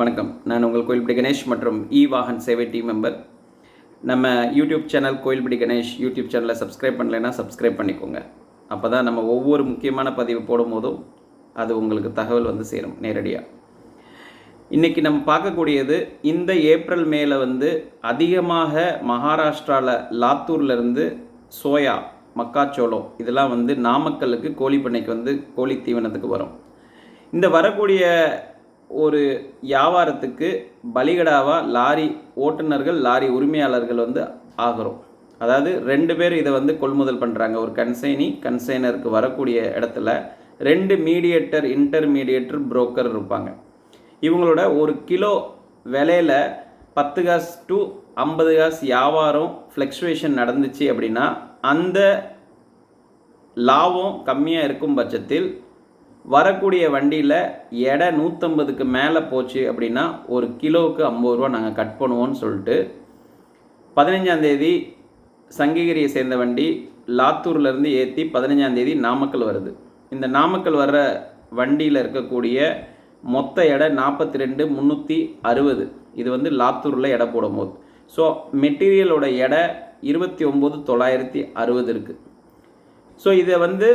வணக்கம். நான் உங்கள் கோயில்படி கணேஷ் மற்றும் இ வாகன் சேவை டீம் மெம்பர் நம்ம YouTube channel Koilpadi Ganesh YouTube சேனலை சப்ஸ்கிரைப் பண்ணலைன்னா சப்ஸ்கிரைப் பண்ணிக்கோங்க. அப்போ தான் நம்ம ஒவ்வொரு முக்கியமான பதிவு போடும்போதும் அது உங்களுக்கு தகவல் வந்து சேரும் நேரடியாக இன்றைக்கி நம்ம பார்க்கக்கூடியது இந்த ஏப்ரல் மேல வந்து அதிகமாக மகாராஷ்டிராவில் லாத்தூர்லேருந்து சோயா மக்காச்சோளம் இதெல்லாம் வந்து நாமக்கலுக்கு கோழி பண்ணைக்கு வந்து கோழி தீவனத்துக்கு வரும். இந்த வரக்கூடிய ஒரு வியாபாரத்துக்கு பலிகடாவாக லாரி ஓட்டுநர்கள் லாரி உரிமையாளர்கள் வந்து ஆகிறோம். அதாவது ரெண்டு பேர் இதை வந்து கொள்முதல் பண்ணுறாங்க ஒரு கன்சைனி கன்சைனருக்கு வரக்கூடிய இடத்துல ரெண்டு மீடியேட்டர் இன்டர்மீடியேட்டர் புரோக்கர் இருப்பாங்க. இவங்களோட ஒரு கிலோ விலையில் பத்து காசு டு ஐம்பது காசு வியாபாரம் ஃப்ளக்சுவேஷன் நடந்துச்சு அப்படின்னா அந்த லாபம் கம்மியாக இருக்கும் பட்சத்தில் வரக்கூடிய வண்டியில் எடை நூற்றம்பதுக்கு மேலே போச்சு அப்படின்னா ஒரு கிலோவுக்கு ஐம்பது ரூபா நாங்கள் கட் பண்ணுவோம்னு சொல்லிட்டு பதினஞ்சாந்தேதி சங்ககிரியை சேர்ந்த வண்டி லாத்தூர்லேருந்து ஏற்றி பதினஞ்சாந்தேதி நாமக்கல் வருது. இந்த நாமக்கல் வர்ற வண்டியில் இருக்கக்கூடிய மொத்த எடை நாற்பத்தி ரெண்டு முந்நூற்றி அறுபது. இது வந்து லாத்தூரில் எடை போடும்போது ஸோ மெட்டீரியலோட எடை இருபத்தி ஒம்பது தொள்ளாயிரத்தி அறுபது இருக்குது ஸோ இதை வந்து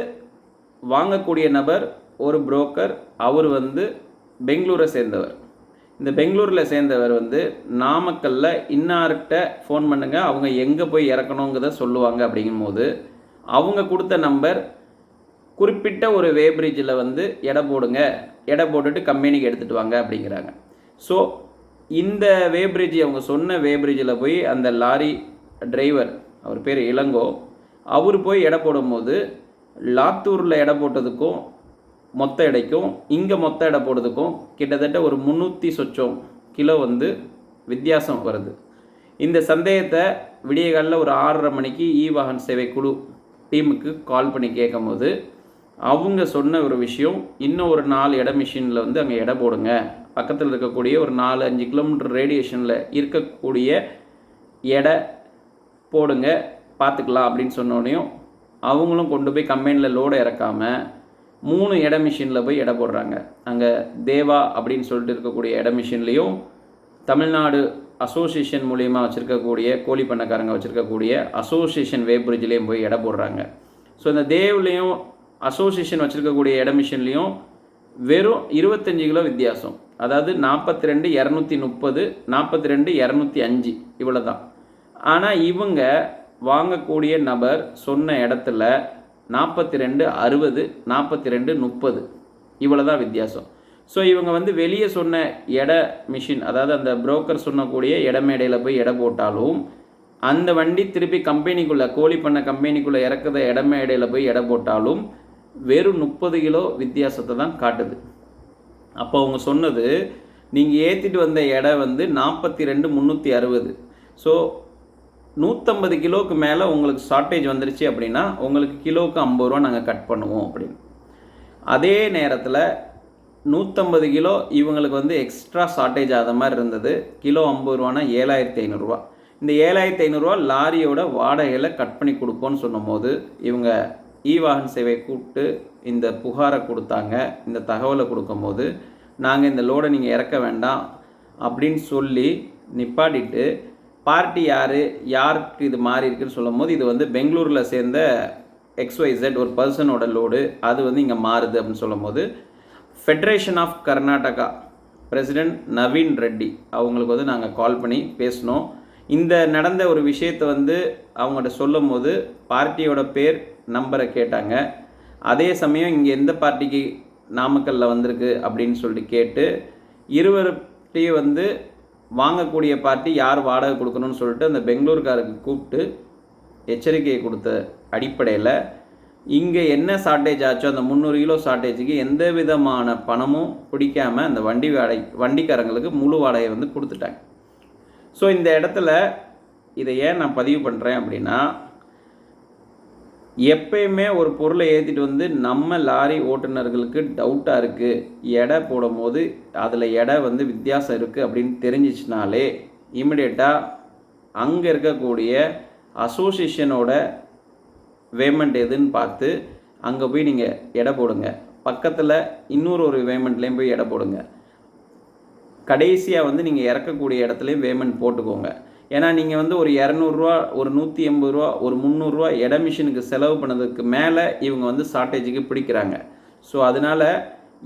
வாங்கக்கூடிய நபர் ஒரு புரோக்கர் அவர் வந்து பெங்களூரை சேர்ந்தவர். இந்த பெங்களூரில் சேர்ந்தவர் வந்து நாமக்கல்லில் இன்னார்கிட்ட ஃபோன் பண்ணுங்கள் அவங்க எங்கே போய் இறக்கணுங்கிறத சொல்லுவாங்க அப்படிங்கும்போது அவங்க கொடுத்த நம்பர் குறிப்பிட்ட ஒரு வே பிரிட்ஜில் வந்து எடை போடுங்க எடை போட்டுட்டு கம்பெனிக்கு எடுத்துகிட்டு வாங்க அப்படிங்கிறாங்க. ஸோ இந்த வே பிரிட்ஜ் அவங்க சொன்ன வே பிரிட்ஜில் போய் அந்த லாரி டிரைவர் அவர் பேர் இளங்கோ அவர் போய் எடை போடும்போது லாத்தூரில் எடை போட்டதுக்கும் மொத்த எடைக்கும் இங்கே மொத்த எடை போடுறதுக்கும் கிட்டத்தட்ட ஒரு முந்நூற்றி சொச்சம் கிலோ வந்து வித்தியாசம் வருது. இந்த சந்தேகத்தை விடியகாலில் ஒரு ஆறரை மணிக்கு இ வாகன் சேவை குழு டீமுக்கு கால் பண்ணி கேட்கும்போது அவங்க சொன்ன ஒரு விஷயம் இன்னும் ஒரு நாலு இட மிஷினில் வந்து அங்கே எடை போடுங்க. பக்கத்தில் இருக்கக்கூடிய ஒரு நாலு அஞ்சு கிலோமீட்டர் ரேடியேஷனில் இருக்கக்கூடிய எடை போடுங்க பார்த்துக்கலாம் அப்படின்னு சொன்னோடனையும் அவங்களும் கொண்டு போய் கம்பெனியில் லோடு இறக்காமல் மூணு இட மிஷினில் போய் எடை போடுறாங்க. அங்கே தேவா அப்படின்னு சொல்லிட்டு இருக்கக்கூடிய இட மிஷின்லேயும் தமிழ்நாடு அசோசியேஷன் மூலயமா வச்சுருக்கக்கூடிய கோழி பண்ணக்காரங்க வச்சுருக்கக்கூடிய அசோசியேஷன் வேப்ரிட்ஜ்லேயும் போய் எடை போடுறாங்க. ஸோ இந்த தேவ்லேயும் அசோசியேஷன் வச்சுருக்கக்கூடிய இட மிஷின்லேயும் வெறும் இருபத்தஞ்சி கிலோ வித்தியாசம். அதாவது நாற்பத்தி ரெண்டு இரநூத்தி முப்பது நாற்பத்தி ரெண்டு இரநூத்தி அஞ்சு இவ்வளோ தான் ஆனால் இவங்க வாங்கக்கூடிய நபர் சொன்ன இடத்துல நாற்பத்தி ரெண்டு அறுபது நாற்பத்தி ரெண்டு முப்பது. இவ்வளோ தான் வித்தியாசம். ஸோ இவங்க வந்து வெளியே சொன்ன எடை மிஷின் அதாவது அந்த புரோக்கர் சொன்னக்கூடிய இட மேடையில் போய் எடை போட்டாலும் அந்த வண்டி திருப்பி கம்பெனிக்குள்ளே கோழி பண்ண கம்பெனிக்குள்ளே இறக்குத இட மேடையில் போய் எடை போட்டாலும் வெறும் முப்பது கிலோ வித்தியாசத்தை தான் காட்டுது. அப்போ அவங்க சொன்னது நீங்கள் ஏற்றிட்டு வந்த எடை வந்து நாற்பத்தி ரெண்டு முந்நூற்றி அறுபது. ஸோ நூற்றம்பது கிலோவுக்கு மேலே உங்களுக்கு ஷார்ட்டேஜ் வந்துருச்சு அப்படின்னா உங்களுக்கு கிலோவுக்கு ஐம்பது ரூபா நாங்கள் கட் பண்ணுவோம் அப்படின்னு. அதே நேரத்தில் நூற்றம்பது கிலோ இவங்களுக்கு வந்து எக்ஸ்ட்ரா ஷார்ட்டேஜ் ஆகிற மாதிரி இருந்தது. கிலோ ஐம்பது ரூபானா ஏழாயிரத்தி ஐநூறுரூவா. இந்த ஏழாயிரத்தி ஐநூறுரூவா லாரியோட வாடகையில் கட் பண்ணி கொடுப்போன்னு சொன்னபோது இவங்க இ வாகன் சேவை கூப்பிட்டு இந்த புகாரை கொடுத்தாங்க. இந்த தகவலை கொடுக்கும்போது நாங்கள் இந்த லோடை நீங்கள் இறக்க வேண்டாம் அப்படின்னு சொல்லி நிப்பாட்டிட்டு பார்ட்டி யார் யாருக்கு இது மாறி இருக்குன்னு சொல்லும் போது இது வந்து பெங்களூரில் சேர்ந்த எக்ஸ்ஒய்செட் ஒரு பர்சனோட லோடு அது வந்து இங்கே மாறுது அப்படின்னு சொல்லும் போது federation of Karnataka president Naveen Reddy அவங்களுக்கு வந்து நாங்கள் கால் பண்ணி பேசினோம். இந்த நடந்த ஒரு விஷயத்தை வந்து அவங்கள்ட்ட சொல்லும் போது பார்ட்டியோட பேர் நம்பரை கேட்டாங்க. அதே சமயம் இங்கே எந்த பார்ட்டிக்கு நாமக்கல்லில் வந்திருக்கு அப்படின்னு சொல்லிட்டு கேட்டு இருவர்கிட்டையும் வந்து வாங்கக்கூடிய பார்ட்டி யார் வாடகை கொடுக்கணும்னு சொல்லிட்டு அந்த பெங்களூர்காருக்கு கூப்பிட்டு எச்சரிக்கையை கொடுத்த அடிப்படையில் இங்கே என்ன ஷார்ட்டேஜ் ஆச்சோ அந்த முந்நூறு கிலோ ஷார்ட்டேஜுக்கு எந்த விதமான பணமும் பிடிக்காம அந்த வண்டி வாடகை வண்டிக்காரங்களுக்கு முழு வாடகை வந்து கொடுத்துட்டாங்க. ஸோ இந்த இடத்துல இதை ஏன் நான் பதிவு பண்ணுறேன் அப்படின்னா எப்பயுமே ஒரு பொருளை ஏற்றிட்டு வந்து நம்ம லாரி ஓட்டுநர்களுக்கு டவுட்டாக இருக்குது எடை போடும்போது அதில் எடை வந்து வித்தியாசம் இருக்குது அப்படின்னு தெரிஞ்சிச்சினாலே இமிடியேட்டாக அங்கே இருக்கக்கூடிய அசோசியேஷனோட பேமெண்ட் எதுன்னு பார்த்து அங்கே போய் நீங்கள் எடை போடுங்க. பக்கத்தில் இன்னொரு ஒரு பேமெண்ட்லேயும் போய் எடை போடுங்க. கடைசியாக வந்து நீங்கள் இறக்கக்கூடிய இடத்துலையும் பேமெண்ட் போட்டுக்கோங்க. ஏன்னா நீங்கள் வந்து ஒரு இரநூறுவா ஒரு நூற்றி எண்பது ரூபா ஒரு முந்நூறுரூவா எடை மிஷினுக்கு செலவு பண்ணதுக்கு மேலே இவங்க வந்து ஷார்ட்டேஜுக்கு பிடிக்கிறாங்க. ஸோ அதனால்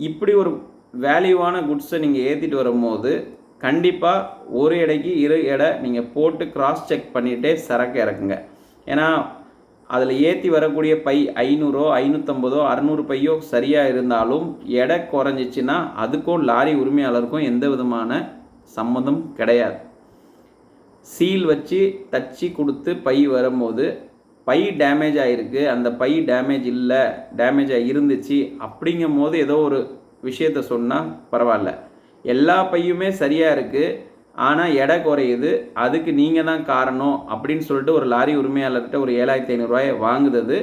இப்படி ஒரு வேல்யூவான குட்ஸை நீங்கள் ஏற்றிட்டு வரும்போது கண்டிப்பாக ஒரு எடைக்கு இரு எடை நீங்கள் போட்டு கிராஸ் செக் பண்ணிகிட்டே சரக்கு இறக்குங்க. ஏன்னா அதில் ஏற்றி வரக்கூடிய பை ஐநூறோ ஐநூற்றம்பதோ அறநூறு பையோ சரியாக இருந்தாலும் எடை குறைஞ்சிச்சின்னா அதுக்கும் லாரி உரிமையாளருக்கும் எந்த விதமான சம்மந்தம் கிடையாது. சீல் வச்சு தச்சு கொடுத்து பை வரும்போது பை டேமேஜ் ஆகிருக்கு அந்த பை டேமேஜ் இல்லை டேமேஜ் இருந்துச்சு அப்படிங்கும் போது ஏதோ ஒரு விஷயத்த சொன்னால் பரவாயில்ல. எல்லா பையுமே சரியாக இருக்குது ஆனால் எடை குறையுது. அதுக்கு நீங்கள் தான் காரணம் அப்படின்னு சொல்லிட்டு ஒரு லாரி உரிமையாளர்கிட்ட ஒரு ஏழாயிரத்தி ஐநூறுரூவாயை வாங்குறது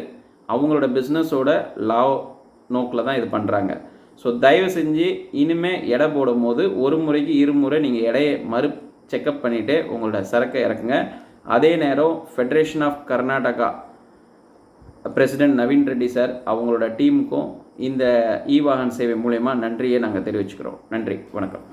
அவங்களோட பிஸ்னஸோட லாவ் நோக்கில் தான் இது பண்ணுறாங்க ஸோ தயவு செஞ்சு இனிமேல் எடை போடும்போது ஒரு முறைக்கு இருமுறை நீங்கள் எடையை மறு செக்கப் பண்ணிவிட்டு உங்களோட சரக்கை இறக்குங்க. அதே நேரம் federation of Karnataka president Naveen Reddy sir அவங்களோட டீமுக்கும் இந்த இ வாகன் சேவை மூலயமா நன்றியை நாங்கள் தெரிவிச்சுக்கிறோம். நன்றி வணக்கம்.